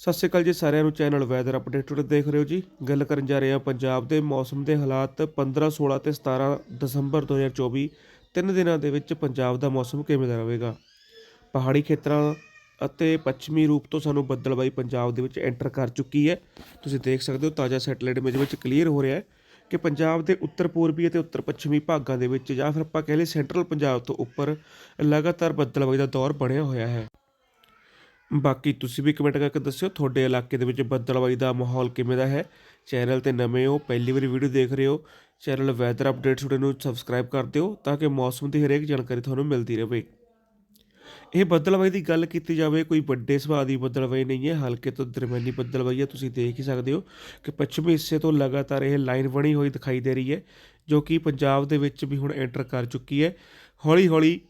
ਸਤਿ ਸ਼੍ਰੀ ਅਕਾਲ ਜੀ ਸਾਰਿਆਂ ਨੂੰ, ਚੈਨਲ ਵੈਦਰ ਅਪਡੇਟ ਟੁਡੇ ਦੇਖ ਰਹੇ ਹੋ ਜੀ। ਗੱਲ ਕਰਨ ਜਾ ਰਹੇ ਹਾਂ ਪੰਜਾਬ ਦੇ ਮੌਸਮ ਦੇ ਹਾਲਾਤ 15 16 ਤੇ 17 ਦਸੰਬਰ 2024 ਤਿੰਨ ਦਿਨਾਂ ਦੇ ਵਿੱਚ ਪੰਜਾਬ ਦਾ ਮੌਸਮ ਕਿਵੇਂ ਦਾ ਰਹੇਗਾ? ਪਹਾੜੀ ਖੇਤਰਾਂ ਅਤੇ ਪੱਛਮੀ ਰੂਪ ਤੋਂ ਸਾਨੂੰ ਬੱਦਲਬਾਈ ਪੰਜਾਬ ਦੇ ਵਿੱਚ ਐਂਟਰ ਕਰ ਚੁੱਕੀ ਹੈ। ਤੁਸੀਂ ਦੇਖ ਸਕਦੇ ਹੋ, ਤਾਜ਼ਾ ਸੈਟੇਲਾਈਟ ਇਮੇਜ ਵਿੱਚ ਕਲੀਅਰ ਹੋ ਰਿਹਾ ਹੈ ਕਿ ਪੰਜਾਬ ਦੇ ਉੱਤਰ ਪੂਰਬੀ ਅਤੇ ਉੱਤਰ ਪੱਛਮੀ ਭਾਗਾਂ ਦੇ ਵਿੱਚ ਜਾਂ ਫਿਰ ਆਪਾਂ ਕਹਿ ਲਈਏ ਸੈਂਟਰਲ ਪੰਜਾਬ ਤੋਂ ਉੱਪਰ ਲਗਾਤਾਰ ਬੱਦਲਬਾਈ ਦਾ ਦੌਰ ਬਣਿਆ ਹੋਇਆ ਹੈ। ਬਾਕੀ ਤੁਸੀਂ ਵੀ ਕਮੈਂਟ ਕਰਕੇ ਦੱਸਿਓ, ਤੁਹਾਡੇ ਇਲਾਕੇ ਦੇ ਵਿੱਚ ਬੱਦਲਬਾਈ ਦਾ ਮਾਹੌਲ ਕਿਵੇਂ ਦਾ ਹੈ? ਚੈਨਲ ਤੇ ਨਵੇਂ ਹੋ, ਪਹਿਲੀ ਵਾਰੀ ਵੀਡੀਓ ਦੇਖ ਰਹੇ ਹੋ ਚੈਨਲ ਵੈਦਰ ਅਪਡੇਟਸ ਤੁਹਾਡੇ ਨੂੰ ਸਬਸਕ੍ਰਾਈਬ ਕਰ ਦਿਓ ਤਾਂ ਕਿ ਮੌਸਮ ਦੀ ਹਰੇਕ ਜਾਣਕਾਰੀ ਤੁਹਾਨੂੰ ਮਿਲਦੀ ਰਹੇ। ਇਹ ਬੱਦਲਬਾਈ ਦੀ ਗੱਲ ਕੀਤੀ ਜਾਵੇ, ਕੋਈ ਵੱਡੇ ਸੁਭਾਅ ਦੀ ਬੱਦਲਬਾਈ ਨਹੀਂ ਹੈ, ਹਲਕੇ ਤੋਂ ਦਰਮਿਆਨੀ ਬੱਦਲਬਾਈ ਹੈ, ਤੁਸੀਂ ਦੇਖ ਹੀ ਸਕਦੇ ਹੋ ਕਿ ਪੱਛਮੀ ਹਿੱਸੇ ਤੋਂ ਲਗਾਤਾਰ ਇਹ ਲਾਈਨ ਬਣੀ ਹੋਈ ਦਿਖਾਈ ਦੇ ਰਹੀ ਹੈ, ਜੋ ਕਿ ਪੰਜਾਬ ਦੇ ਵਿੱਚ ਵੀ ਹੁਣ ਐਂਟਰ ਕਰ ਚੁੱਕੀ ਹੈ। ਹੌਲੀ ਹੌਲੀ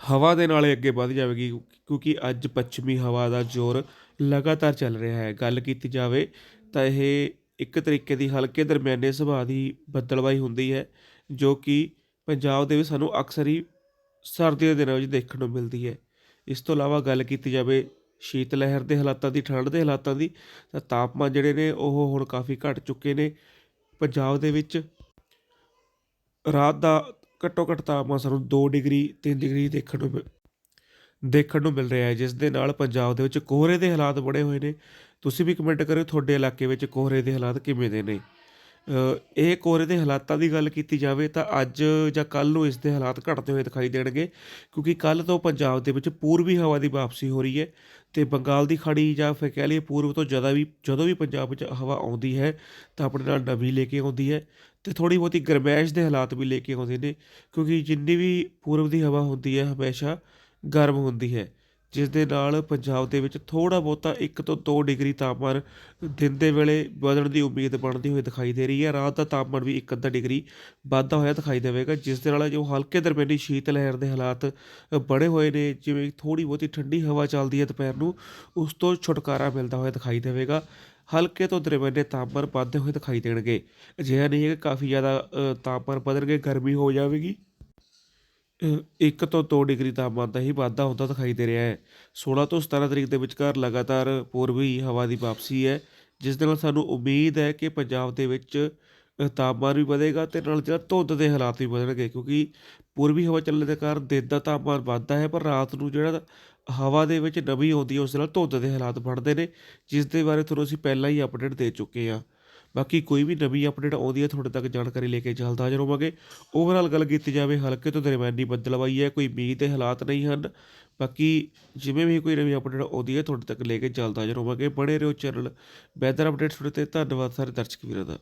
ਹਵਾ ਦੇ ਨਾਲ ਇਹ ਅੱਗੇ ਵੱਧ ਜਾਵੇਗੀ, ਕਿਉਂਕਿ ਅੱਜ ਪੱਛਮੀ ਹਵਾ ਦਾ ਜ਼ੋਰ ਲਗਾਤਾਰ ਚੱਲ ਰਿਹਾ ਹੈ। ਗੱਲ ਕੀਤੀ ਜਾਵੇ ਤਾਂ ਇਹ ਇੱਕ ਤਰੀਕੇ ਦੀ ਹਲਕੇ ਦਰਮਿਆਨੇ ਸੁਭਾਅ ਦੀ ਬੱਦਲਬਾਈ ਹੁੰਦੀ ਹੈ, ਜੋ ਕਿ ਪੰਜਾਬ ਦੇ ਵਿੱਚ ਸਾਨੂੰ ਅਕਸਰ ਹੀ ਸਰਦੀ ਦੇ ਦਿਨਾਂ ਵਿੱਚ ਦੇਖਣ ਨੂੰ ਮਿਲਦੀ ਹੈ। ਇਸ ਤੋਂ ਇਲਾਵਾ ਗੱਲ ਕੀਤੀ ਜਾਵੇ ਸ਼ੀਤ ਲਹਿਰ ਦੇ ਹਾਲਾਤਾਂ ਦੀ, ਠੰਡ ਦੇ ਹਾਲਾਤਾਂ ਦੀ, ਤਾਂ ਤਾਪਮਾਨ ਜਿਹੜੇ ਨੇ ਉਹ ਹੁਣ ਕਾਫੀ ਘਟ ਚੁੱਕੇ ਨੇ। ਪੰਜਾਬ ਦੇ ਵਿੱਚ ਰਾਤ ਦਾ ਘੱਟੋ ਘੱਟ ਤਾਪਮਾਨ ਸਾਨੂੰ 2 ਡਿਗਰੀ 3 ਡਿਗਰੀ ਦੇਖਣ ਨੂੰ ਮਿ- ਦੇਖਣ ਨੂੰ ਮਿਲ ਰਿਹਾ ਹੈ, ਜਿਸ ਦੇ ਨਾਲ ਪੰਜਾਬ ਦੇ ਵਿੱਚ ਕੋਹਰੇ ਦੇ ਹਾਲਾਤ ਬਣੇ ਹੋਏ ਨੇ। ਤੁਸੀਂ ਵੀ ਕਮੈਂਟ ਕਰਿਓ ਤੁਹਾਡੇ ਇਲਾਕੇ ਵਿੱਚ ਕੋਹਰੇ ਦੇ ਹਾਲਾਤ ਕਿਵੇਂ ਦੇ ਨੇ। ਇਹ ਕੋਹਰੇ ਦੇ ਹਾਲਾਤਾਂ ਦੀ ਗੱਲ ਕੀਤੀ ਜਾਵੇ ਤਾਂ ਅੱਜ ਜਾਂ ਕੱਲ ਨੂੰ ਇਸ ਦੇ ਹਾਲਾਤ ਘਟਦੇ ਹੋਏ ਦਿਖਾਈ ਦੇਣਗੇ, ਕਿਉਂਕਿ ਕੱਲ ਤੋਂ ਪੰਜਾਬ ਦੇ ਵਿੱਚ ਪੂਰਬੀ ਹਵਾ ਦੀ ਵਾਪਸੀ ਹੋ ਰਹੀ ਹੈ ਤੇ ਬੰਗਾਲ ਦੀ ਖਾੜੀ ਜਾਂ ਫਿਰ ਕਹਿ ਲਈਏ ਪੂਰਬ ਤੋਂ ਜ਼ਿਆਦਾ ਵੀ, ਜਦੋਂ ਵੀ ਪੰਜਾਬ ਵਿੱਚ ਹਵਾ ਆਉਂਦੀ ਹੈ ਤਾਂ ਆਪਣੇ ਨਾਲ ਨਮੀ ਲੈ ਕੇ ਆਉਂਦੀ ਹੈ ਤੇ ਥੋੜੀ ਬਹੁਤੀ ਗਰਮੈਸ਼ ਦੇ ਹਾਲਾਤ ਵੀ ਲੈ ਕੇ ਆਉਂਦੇ ਨੇ, ਕਿਉਂਕਿ ਜਿੰਨੀ ਵੀ ਪੂਰਬ ਦੀ ਹਵਾ ਹੁੰਦੀ ਹੈ ਹਮੇਸ਼ਾ ਗਰਮ ਹੁੰਦੀ ਹੈ। ਜਿਸ ਦੇ ਨਾਲ ਪੰਜਾਬ ਦੇ ਵਿੱਚ ਥੋੜ੍ਹਾ ਬਹੁਤਾ ਇੱਕ ਤੋਂ ਦੋ ਡਿਗਰੀ ਤਾਪਮਾਨ ਦਿਨ ਦੇ ਵੇਲੇ ਵਧਣ ਦੀ ਉਮੀਦ ਬਣਦੀ ਹੋਈ ਦਿਖਾਈ ਦੇ ਰਹੀ ਹੈ। ਰਾਤ ਦਾ ਤਾਪਮਾਨ ਵੀ ਇੱਕ ਅੱਧਾ ਡਿਗਰੀ ਵੱਧਦਾ ਹੋਇਆ ਦਿਖਾਈ ਦੇਵੇਗਾ ਜਿਸ ਦੇ ਨਾਲ ਜੋ ਹਲਕੇ ਦਰਮਿਆਨੀ ਸ਼ੀਤ ਲਹਿਰ ਦੇ ਹਾਲਾਤ ਬਣੇ ਹੋਏ ਨੇ, ਜਿਵੇਂ ਥੋੜ੍ਹੀ ਬਹੁਤੀ ਠੰਡੀ ਹਵਾ ਚੱਲਦੀ ਹੈ ਦੁਪਹਿਰ ਨੂੰ, ਉਸ ਤੋਂ ਛੁਟਕਾਰਾ ਮਿਲਦਾ ਹੋਇਆ ਦਿਖਾਈ ਦੇਵੇਗਾ। ਹਲਕੇ ਤੋਂ ਦਰਮਿਆਨੇ ਤਾਪਮਾਨ ਵੱਧਦੇ ਹੋਏ ਦਿਖਾਈ ਦੇਣਗੇ। ਅਜਿਹਾ ਨਹੀਂ ਹੈ ਕਿ ਕਾਫੀ ਜ਼ਿਆਦਾ ਤਾਪਮਾਨ ਵਧਣਗੇ, ਗਰਮੀ ਹੋ ਜਾਵੇਗੀ। ਅ, ਇੱਕ ਤੋਂ 2 ਡਿਗਰੀ ਤਾਪਮਾਨ ਦਾ ਹੀ ਵਾਧਾ ਹੁੰਦਾ ਦਿਖਾਈ ਦੇ ਰਿਹਾ ਹੈ। 16 ਤੋਂ 17 ਤਰੀਕ ਦੇ ਵਿਚਕਾਰ ਲਗਾਤਾਰ ਪੂਰਬੀ ਹਵਾ ਦੀ ਵਾਪਸੀ ਹੈ ਜਿਸ ਦੇ ਨਾਲ ਸਾਨੂੰ ਉਮੀਦ ਹੈ ਕਿ ਪੰਜਾਬ ਦੇ ਵਿੱਚ ਤਾਪਮਾਨ ਵੀ ਵਧੇਗਾ ਤੇ ਨਾਲ ਜਿਹੜਾ ਧੁੰਦ ਦੇ ਹਾਲਾਤ ਵੀ ਵਧਣਗੇ ਕਿਉਂਕਿ ਪੂਰਬੀ ਹਵਾ ਚੱਲਣ ਦੇ ਕਾਰਨ ਦਿਨ ਦਾ ਤਾਪਮਾਨ ਵੱਧਦਾ ਹੈ ਪਰ ਰਾਤ ਨੂੰ ਜਿਹੜਾ ਹਵਾ ਦੇ ਵਿੱਚ ਨਮੀ ਆਉਂਦੀ ਹੈ ਉਸ ਨਾਲ ਧੁੰਦ ਦੇ ਹਾਲਾਤ ਬਣਦੇ ਨੇ ਜਿਸ ਦੇ ਬਾਰੇ ਤੁਹਾਨੂੰ ਅਸੀਂ ਪਹਿਲਾਂ ਹੀ ਅਪਡੇਟ ਦੇ ਚੁੱਕੇ ਹਾਂ। ਬਾਕੀ ਕੋਈ ਵੀ ਨਵੀਂ ਅਪਡੇਟ ਆਉਂਦੀ ਹੈ, ਤੁਹਾਡੇ ਤੱਕ ਜਾਣਕਾਰੀ ਲੈ ਕੇ ਜਲਦ ਹਾਜ਼ਰ ਹੋਵਾਂਗੇ ਓਵਰਆਲ ਗੱਲ ਕੀਤੀ ਜਾਵੇ, ਹਲਕੇ ਤੋਂ ਦਰਮਿਆਨੀ ਬੱਦਲਵਾਈ ਹੈ, ਕੋਈ ਮੀਂਹ ਦੇ ਹਾਲਾਤ ਨਹੀਂ ਹਨ। ਬਾਕੀ ਜਿਵੇਂ ਵੀ ਕੋਈ ਨਵੀਂ ਅਪਡੇਟ ਆਉਂਦੀ ਹੈ, ਤੁਹਾਡੇ ਤੱਕ ਲੈ ਕੇ ਜਲਦ ਹਾਜ਼ਰ ਹੋਵਾਂਗੇ ਬਣੇ ਰਹੋ ਚੈਨਲ ਵੈਦਰ ਅਪਡੇਟਸ ਤੇ। ਧੰਨਵਾਦ ਸਾਰੇ ਦਰਸ਼ਕ ਵੀਰਾਂ ਦਾ।